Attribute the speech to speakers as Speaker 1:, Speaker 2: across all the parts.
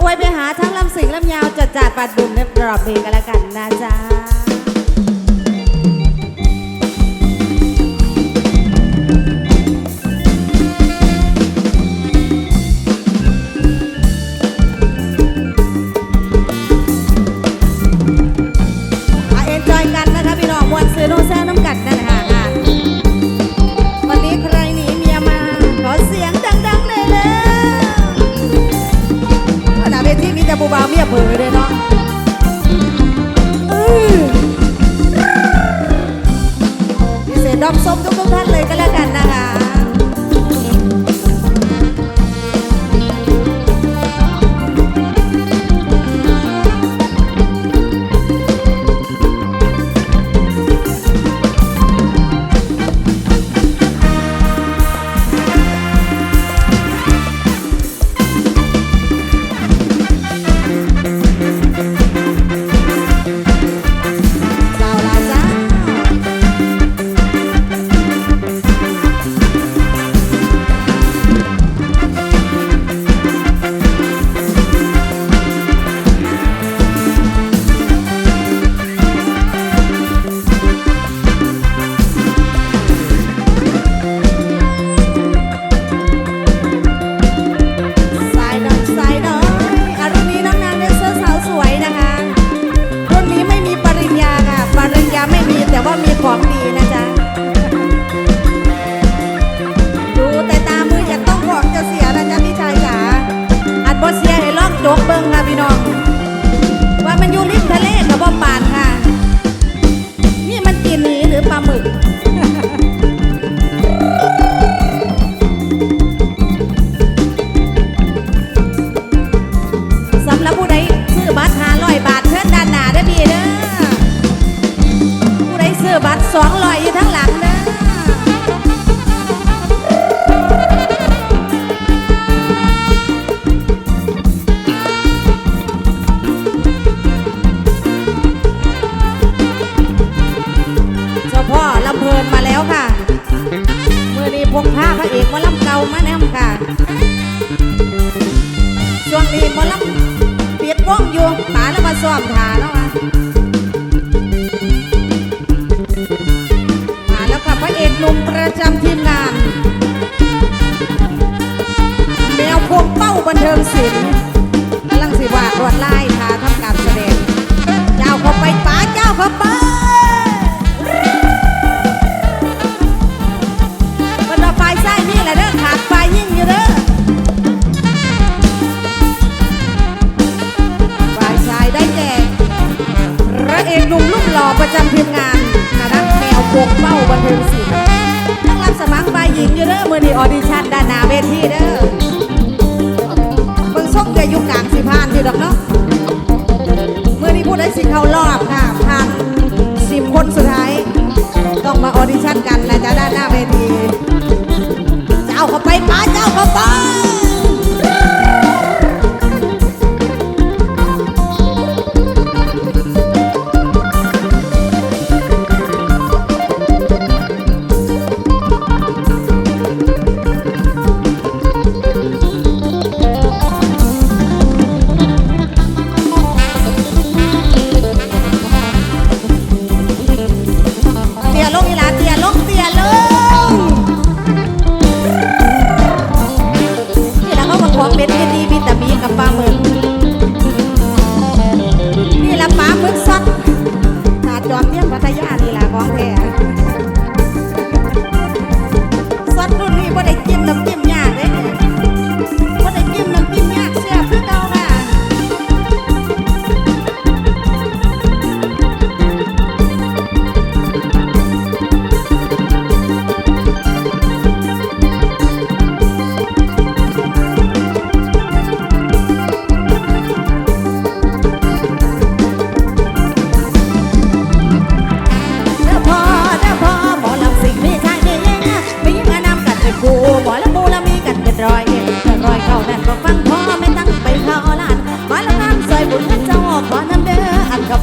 Speaker 1: อวยไปหาทั้งลำสิงลำยาวจัดจัดปัดดุมเรียบรอบเบกันแล้วกันนะจ๊ะ podría poder พกพาพระเอกมอลำเก่ามาแนมค่ะช่วงนี้มอลำเปียดว่องอยู่ป่าแล้วมาซ้อมถาแล้วมามาแล้วค่ะพระเอกหนุ่มประจำทีมงาน แมวพวงเป้าบันเทิงศิลป์กำลังสิวาดรวดไล่ทาทำการแสดง เจ้าเข้าไปป๋าเจ้าเข้าไป สิเข้ารอบค่ะผ่านสิบคนสุดท้าย ต้องมาออดิชั่นกันแล้ว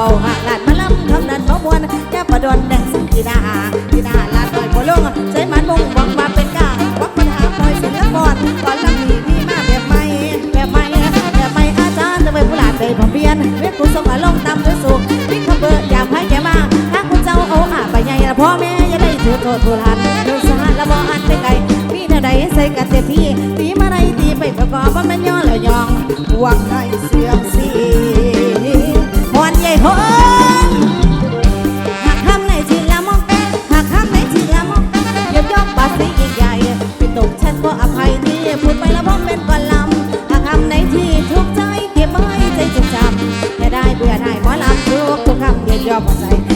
Speaker 1: เบาหากลาดมาล้ำทำนั้นมาบวนจะประดอนแดงซึ่งกีดากีนาลาดลอยโคลงใช้มันมุ่งหวังมาเป็นกาวักปัญหาคอยสินลกอดกอนลำมีพี่มาแบบไม่แบบไม่แบบไม่อาจารย์จะไปผู้หลาดเลยผมเพียนเรียกคุณสมอาลงณ์ตามด้วยสุขพี่คำเบอร์อยากให้แกมาถ้าคุณเจ้าเอาอาไปใหญ่ละพ่อแม่ยังได้ถือโทษโทรหันดูสารละบออันเป็นไงพี่เท่าใดใส่กันเต็มที่ตีมาไรตีไปประกอบว่าม่ย้อนแล้วยองหวังได้เสียงสี 要不在。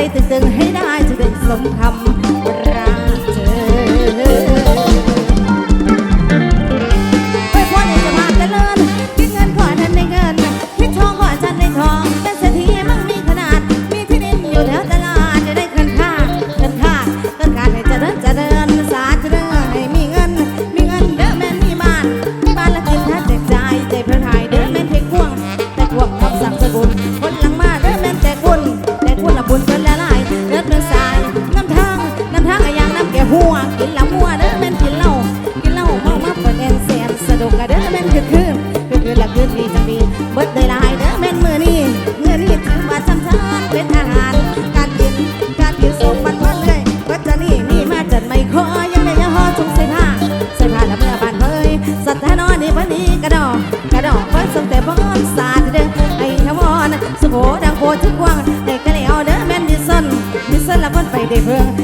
Speaker 1: ได้ตึงๆให้ได้จะได้สมคำ Yeah.